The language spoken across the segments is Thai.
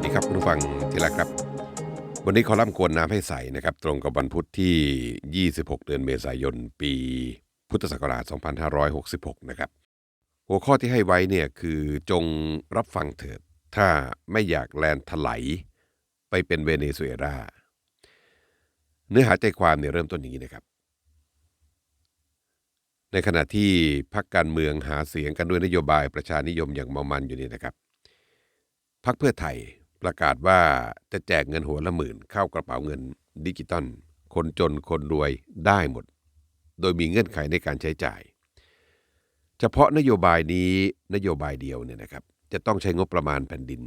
วัสดีครับคุณผู้ฟังที่รักครับ วันนี้คอลัมน์กวนน้ำให้ใสนะครับ ตรงกับวันพุธที่ 26 เดือนเมษายน ปีพุทธศักราช 2566 นะครับ หัวข้อที่ให้ไว้เนี่ยคือจงรับฟังเถิด ถ้าไม่อยากแลนถลายไปเป็นเวเนซุเอลา เนื้อหาใจความเนี่ยเริ่มต้นอย่างนี้นะครับ ในขณะที่พักการเมืองหาเสียงกันด้วยนโยบายประชานิยมอย่างมามันอยู่นี่นะครับพักเพื่อไทย ประกาศว่าจะแจกเงินหัวละหมื่นเข้ากระเป๋าเงินดิจิตอลคนจนคนรวยได้หมด โดยมีเงื่อนไขในการใช้จ่าย เฉพาะนโยบายนี้นโยบายเดียวเนี่ยนะครับ จะต้องใช้งบประมาณแผ่นดิน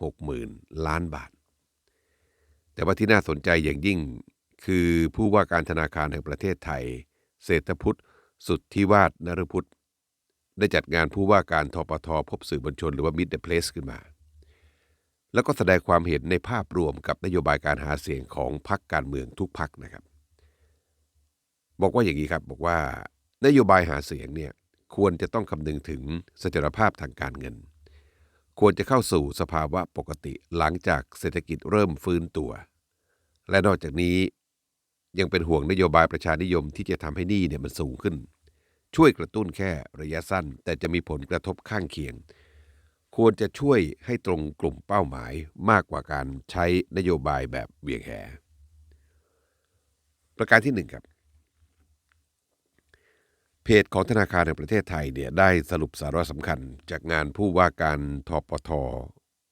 560,000 ล้านบาท แต่ว่าที่น่าสนใจอย่างยิ่งคือผู้ว่าการธนาคารแห่งประเทศไทย เศรษฐพุทธสุทธิวาฒนรพุทธได้จัดงานผู้ว่าการทปทพบสื่อมวลชนหรือว่า Meet the Place ขึ้นมา แล้วก็แสดงความเห็นในภาพรวมกับนโยบายการหาเสียงของพรรคการเมืองทุกพรรคนะครับ บอกว่าอย่างนี้ครับบอกว่านโยบายหาเสียงเนี่ยควรจะต้องคำนึงถึงเสถียรภาพทางการเงิน ควรจะเข้าสู่สภาวะปกติหลังจากเศรษฐกิจเริ่มฟื้นตัว และนอกจากนี้ยังเป็นห่วงนโยบายประชานิยมที่จะทำให้หนี้เนี่ยมันสูงขึ้น ช่วยกระตุ้นแค่ระยะสั้น แต่จะมีผลกระทบข้างเคียง ควรจะช่วยให้ตรงกลุ่มเป้าหมายมากกว่าการใช้นโยบายแบบเวียงแห ประการที่หนึ่งครับ เพจของธนาคารแห่งประเทศไทยเนี่ยได้สรุปสาระสำคัญ จากงานผู้ว่าการทปท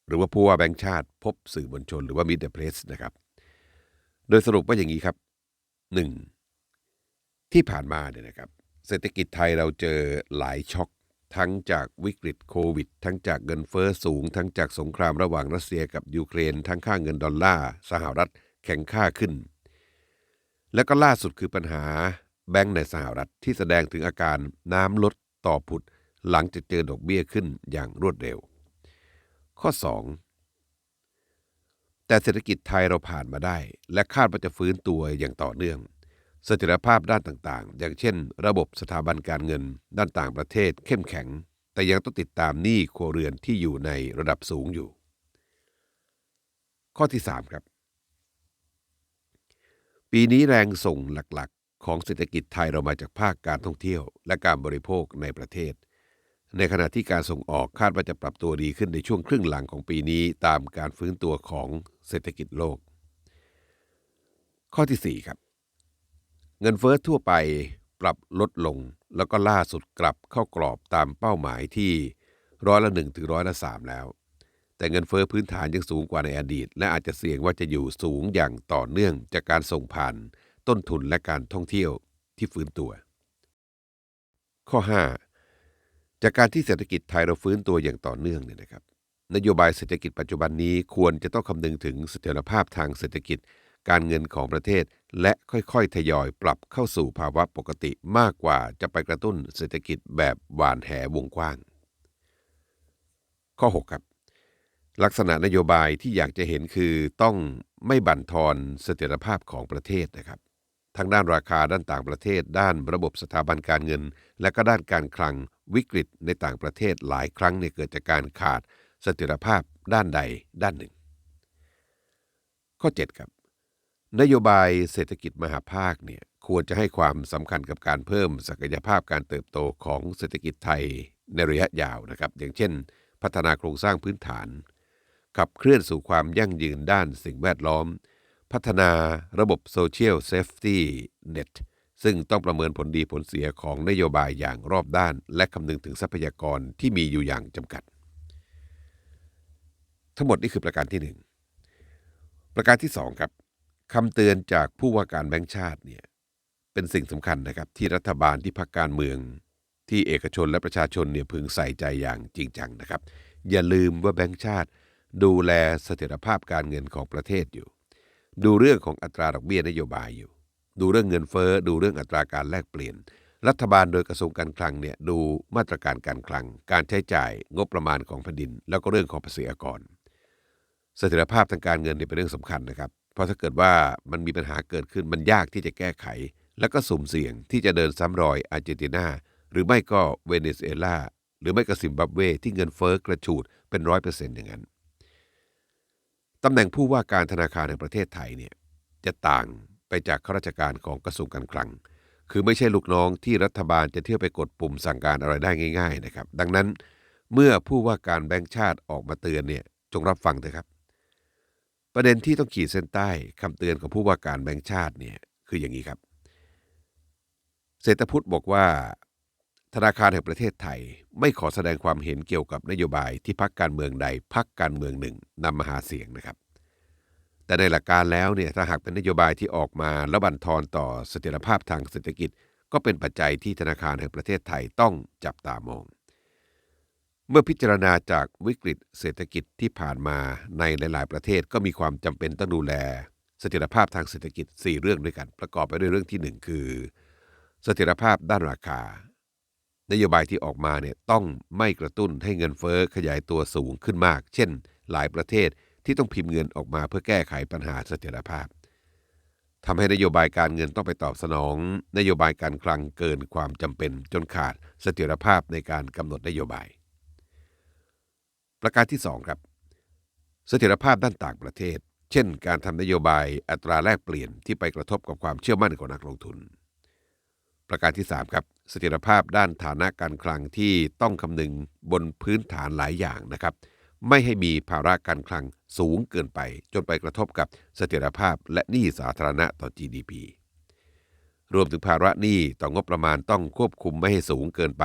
หรือว่าผู้ว่าแบงค์ชาติ พบสื่อมวลชนหรือว่ามิดเดิลเพลสนะครับ โดยสรุปว่าอย่างนี้ครับหนึ่งที่ผ่านมาเนี่ยนะครับ เศรษฐกิจไทยเราเจอหลายช็อก ทั้งจากวิกฤตโควิด ทั้งจากเงินเฟอ้อสูง ทั้งจากสงครามระหว่างรัสเซียกับยูเครน ทั้งค่าเงินดอลลาร์สหรัฐแข็งค่าขึ้น และก็ล่าสุดคือปัญหาแบงก์ในสหรัฐที่แสดงถึงอาการน้ำลดต่อผุด หลังจากเจอดอกเบี้ยขึ้นอย่างรวดเร็ว ข้อ 2 แต่เศรษฐกิจไทยเราผ่านมาได้ และคาดว่าจะฟื้นตัวอย่างต่อเนื่อง เสถียรภาพด้านต่างๆ อย่างเช่น ระบบสถาบันการเงิน ด้านต่างประเทศเข้มแข็ง แต่ยังต้องติดตามหนี้ครัวเรือนที่อยู่ในระดับสูงอยู่ ข้อที่ 3 ครับ ปีนี้แรงส่งหลักๆ ของเศรษฐกิจไทยเรามาจากภาคการท่องเที่ยว และการบริโภคในประเทศ ในขณะที่การส่งออกคาดว่าจะปรับตัวดีขึ้นในช่วงครึ่งหลังของปีนี้ตามการฟื้นตัวของเศรษฐกิจโลก ข้อที่ 4 ครับ เงินเฟ้อทั่วไปปรับลดลง แล้วก็ล่าสุดกลับเข้ากรอบตามเป้าหมายที่ร้อยละหนึ่งถึงร้อยละสามแล้ว แต่เงินเฟ้อพื้นฐานยังสูงกว่าในอดีต และอาจจะเสี่ยงว่าจะอยู่สูงอย่างต่อเนื่องจากการส่งผ่านต้นทุนและการท่องเที่ยวที่ฟื้นตัว ข้อ 5 จากการที่เศรษฐกิจไทยเราฟื้นตัวอย่างต่อเนื่องเนี่ยนะครับ นโยบายเศรษฐกิจปัจจุบันนี้ควรจะต้องคำนึงถึงเสถียรภาพทางเศรษฐกิจการเงินของประเทศ และค่อยๆ ทยอยปรับเข้าสู่ภาวะปกติมากกว่าจะไปกระตุ้นเศรษฐกิจแบบหวานแหวงกว้าง ข้อ 6 ครับ ลักษณะนโยบายที่อยากจะเห็นคือต้องไม่บั่นทอนเสถียรภาพของประเทศนะครับทั้งด้านราคาด้านต่างประเทศ ด้านระบบสถาบันการเงิน และก็ด้านการคลังวิกฤตในต่างประเทศหลายครั้งเนี่ยเกิดจากการขาดเสถียรภาพด้านใดด้านหนึ่ง ข้อ 7 ครับ นโยบายเศรษฐกิจมหาภาคเนี่ยควรจะให้ความสำคัญกับการเพิ่มศักยภาพการเติบโตของเศรษฐกิจไทยในระยะยาวนะครับ อย่างเช่น พัฒนาโครงสร้างพื้นฐาน ขับเคลื่อนสู่ความยั่งยืนด้านสิ่งแวดล้อม พัฒนาระบบโซเชียลเซฟตี้เน็ตซึ่งต้องประเมินผลดีผลเสียของนโยบายอย่างรอบด้าน และคำนึงถึงทรัพยากรที่มีอยู่อย่างจำกัด ทั้งหมดนี่คือประการที่หนึ่งประการที่สองครับ คำเตือนจากผู้ว่าการแบงค์ชาติเนี่ยเป็นสิ่งสำคัญนะครับที่รัฐบาลที่พักการเมือง ที่เอกชนและประชาชนเนี่ยพึงใส่ใจอย่างจริงจังนะครับ อย่าลืมว่าแบงค์ชาติ ดูแลเสถียรภาพการเงินของประเทศอยู่ ดูเรื่องของอัตราดอกเบี้ยนโยบายอยู่ ดูเรื่องเงินเฟ้อดูเรื่องอัตราการแลกเปลี่ยน รัฐบาลโดยกระทรวงการคลังเนี่ยดูมาตรการการคลัง การใช้จ่ายงบประมาณของแผ่นดิน แล้วก็เรื่องของภาษีอากรเสถียรภาพทางการเงินเนี่ยเป็นเรื่องสำคัญนะครับ เพราะถ้าเกิดว่ามันมีปัญหาเกิดขึ้นมันยากที่จะแก้ไข แล้วก็สุ่มเสี่ยงที่จะเดินซ้ำรอยอาร์เจนตินาหรือไม่ก็เวเนซุเอลาหรือไม่ก็ซิมบับเว ที่เงินเฟ้อกระฉูดเป็นร้อยเปอร์เซ็นต์อย่างนั้นตำแหน่งผู้ว่าการธนาคารแห่งประเทศไทยเนี่ยจะต่างไปจากข้าราชการของกระทรวงการคลัง คือไม่ใช่ลูกน้องที่รัฐบาลจะเที่ยวไปกดปุ่มสั่งการอะไรได้ง่าย ๆ นะครับ ดังนั้นเมื่อผู้ว่าการแบงก์ชาติออกมาเตือนเนี่ยจงรับฟังเถอะครับ ประเด็นที่ต้องขีดเส้นใต้คำเตือนของผู้ว่าการแบงก์ชาติเนี่ยคืออย่างนี้ครับ เศรษฐพุทธบอกว่า ธนาคารแห่งประเทศไทยไม่ขอแสดงความเห็นเกี่ยวกับนโยบายที่พักการเมืองใดพักการเมืองหนึ่งนำมาหาเสียงนะครับ แต่ในหลักการแล้วเนี่ยถ้าหากเป็นนโยบายที่ออกมาแล้วบั่นทอนต่อเสถียรภาพทางเศรษฐกิจ ก็เป็นปัจจัยที่ธนาคารแห่งประเทศไทยต้องจับตามอง เมื่อพิจารณาจากวิกฤตเศรษฐกิจที่ผ่านมาในหลาย ๆ ประเทศก็มีความจำเป็นต้องดูแลเสถียรภาพทางเศรษฐกิจ 4 เรื่องด้วยกัน ประกอบไปด้วยเรื่องที่ 1 คือเสถียรภาพด้านราคา นโยบายที่ออกมาเนี่ยต้องไม่กระตุ้นให้เงินเฟ้อขยายตัวสูงขึ้นมาก เช่น หลายประเทศที่ต้องพิมพ์เงินออกมาเพื่อแก้ไขปัญหาเสถียรภาพทำให้นโยบายการเงินต้องไปตอบสนอง นโยบายการคลังเกินความจำเป็นจนขาดเสถียรภาพในการกำหนดนโยบาย ประการที่ 2 ครับ เสถียรภาพด้านต่างประเทศ เช่น การทำนโยบายอัตราแลกเปลี่ยนที่ไปกระทบกับความเชื่อมั่นของนักลงทุน ประการที่ 3 ครับ เสถียรภาพด้านฐานะการคลังที่ต้องคำนึงบนพื้นฐานหลายอย่างนะครับ ไม่ให้มีภาระการคลังสูงเกินไป จนไปกระทบกับเสถียรภาพและหนี้สาธารณะต่อ GDP รวมถึงภาระหนี้ต่องบประมาณต้องควบคุมไม่ให้สูงเกินไป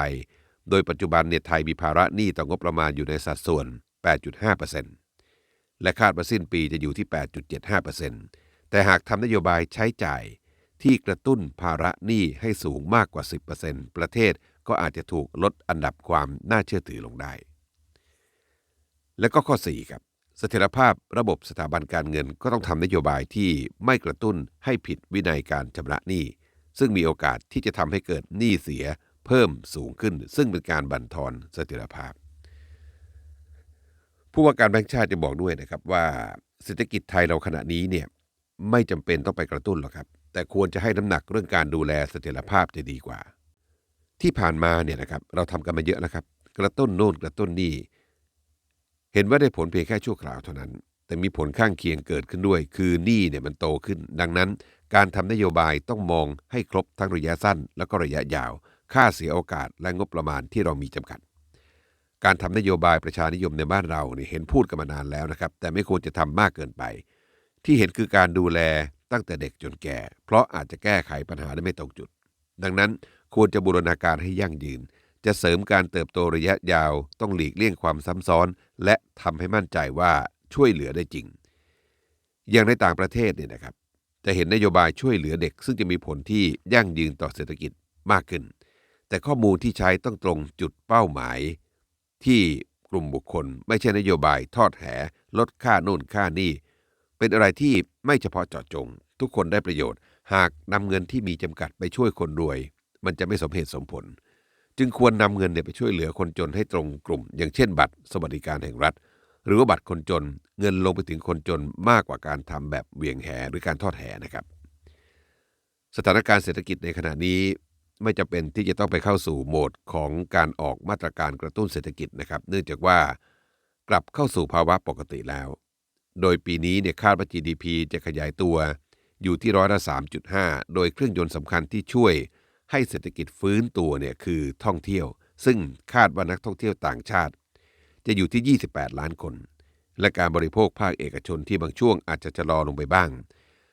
โดยปัจจุบันเนี่ยไทยมีภาระหนี้ต่องบประมาณอยู่ในสัดส่วน 8.5%และคาดว่าสิ้นปีจะอยู่ที่ 8.75%แต่หากทำนโยบายใช้จ่ายที่กระตุ้นภาระหนี้ให้สูงมากกว่า 10%ประเทศก็อาจจะถูกลดอันดับความน่าเชื่อถือลงได้ และก็ข้อ 4 ครับ เสถียรภาพระบบสถาบันการเงินก็ต้องทำนโยบายที่ไม่กระตุ้นให้ผิดวินัยการชำระหนี้ ซึ่งมีโอกาสที่จะทำให้เกิดหนี้เสีย เพิ่มสูงขึ้น ซึ่งเป็นการบั่นทอนเสถียรภาพ ผู้ว่าการแบงก์ชาติจะบอกด้วยนะครับว่าเศรษฐกิจไทยเราขณะนี้เนี่ยไม่จำเป็นต้องไปกระตุ้นหรอกครับ แต่ควรจะให้น้ำหนักเรื่องการดูแลเสถียรภาพจะดีกว่า ที่ผ่านมาเนี่ยนะครับเราทำกันมาเยอะแล้วครับ กระตุ้นโน่นกระตุ้นนี่เห็นว่าได้ผลเพียงแค่ชั่วคราวเท่านั้น แต่มีผลข้างเคียงเกิดขึ้นด้วย คือหนี้เนี่ยมันโตขึ้น ดังนั้น การทำนโยบายต้องมองให้ครบทั้งระยะสั้น แล้วก็ระยะยาว ค่าเสียโอกาสและงบประมาณที่เรามีจำกัด การทำนโยบายประชานิยมในบ้านเราเนี่ยเห็นพูดกันมานานแล้วนะครับ แต่ไม่ควรจะทำมากเกินไป ที่เห็นคือการดูแลตั้งแต่เด็กจนแก่ เพราะอาจจะแก้ไขปัญหาได้ไม่ตรงจุด ดังนั้นควรจะบูรณาการให้ยั่งยืน จะเสริมการเติบโตระยะยาว ต้องหลีกเลี่ยงความซ้ำซ้อน และทำให้มั่นใจว่าช่วยเหลือได้จริง อย่างในต่างประเทศเนี่ยนะครับ จะเห็นนโยบายช่วยเหลือเด็ก ซึ่งจะมีผลที่ยั่งยืนต่อเศรษฐกิจมากขึ้น แต่ข้อมูลที่ใช้ต้องตรงจุดเป้าหมาย ที่กลุ่มบุคคลไม่ใช่นโยบายทอดแห ลดค่าโน่นค่านี่ เป็นอะไรที่ไม่เฉพาะเจาะจง ทุกคนได้ประโยชน์ หากนำเงินที่มีจำกัดไปช่วยคนรวย มันจะไม่สมเหตุสมผล จึงควรนำเงินเนี่ยไปช่วยเหลือคนจนให้ตรงกลุ่ม อย่างเช่น บัตรสวัสดิการแห่งรัฐ หรือว่าบัตรคนจน เงินลงไปถึงคนจนมากกว่าการทำแบบเหวี่ยงแหหรือการทอดแหนะครับ สถานการณ์เศรษฐกิจในขณะนี้ ไม่จำเป็นที่จะต้องไปเข้าสู่โหมดของการออกมาตรการกระตุ้นเศรษฐกิจนะครับ เนื่องจากว่ากลับเข้าสู่ภาวะปกติแล้ว โดยปีนี้เนี่ยคาดว่า GDP จะขยายตัวอยู่ที่ร้อยละ3.5 โดยเครื่องยนต์สำคัญที่ช่วยให้เศรษฐกิจฟื้นตัวเนี่ยคือท่องเที่ยว ซึ่งคาดว่านักท่องเที่ยวต่างชาติ จะอยู่ที่ 28 ล้านคน และการบริโภคภาคเอกชนที่บางช่วงอาจจะชะลอลงไปบ้าง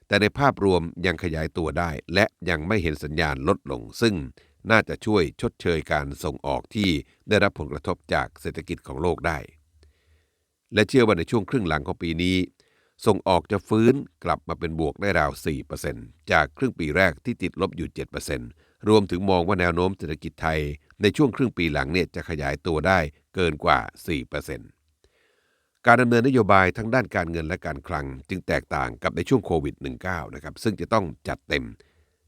แต่ในภาพรวมยังขยายตัวได้ และยังไม่เห็นสัญญาณลดลง ซึ่งน่าจะช่วยชดเชยการส่งออกที่ได้รับผลกระทบจากเศรษฐกิจของโลกได้ และเชื่อว่าในช่วงครึ่งหลังของปีนี้ ส่งออกจะฟื้นกลับมาเป็นบวกได้ราว 4%จากครึ่งปีแรกที่ติดลบอยู่ 7%รวมถึงมองว่าแนวโน้มเศรษฐกิจไทย ในช่วงครึ่งปีหลังเนี่ยจะขยายตัวได้เกินกว่า 4% การดำเนินนโยบายทั้งด้านการเงินและการคลัง จึงแตกต่างกับในช่วงโควิด -19 นะครับซึ่งจะต้องจัดเต็ม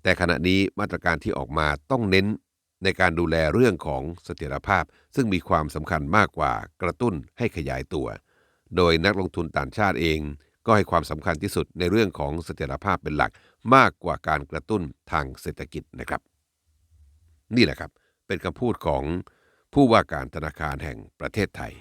แต่ขณะนี้มาตรการที่ออกมาต้องเน้นในการดูแลเรื่องของเสถียรภาพ ซึ่งมีความสำคัญมากกว่ากระตุ้นให้ขยายตัว โดยนักลงทุนต่างชาติเอง ก็ให้ความสำคัญที่สุดในเรื่องของเสถียรภาพเป็นหลักมากกว่าการกระตุ้นทางเศรษฐกิจนะครับ นี่แหละครับเป็นคำพูดของผู้ว่าการธนาคารแห่งประเทศไทย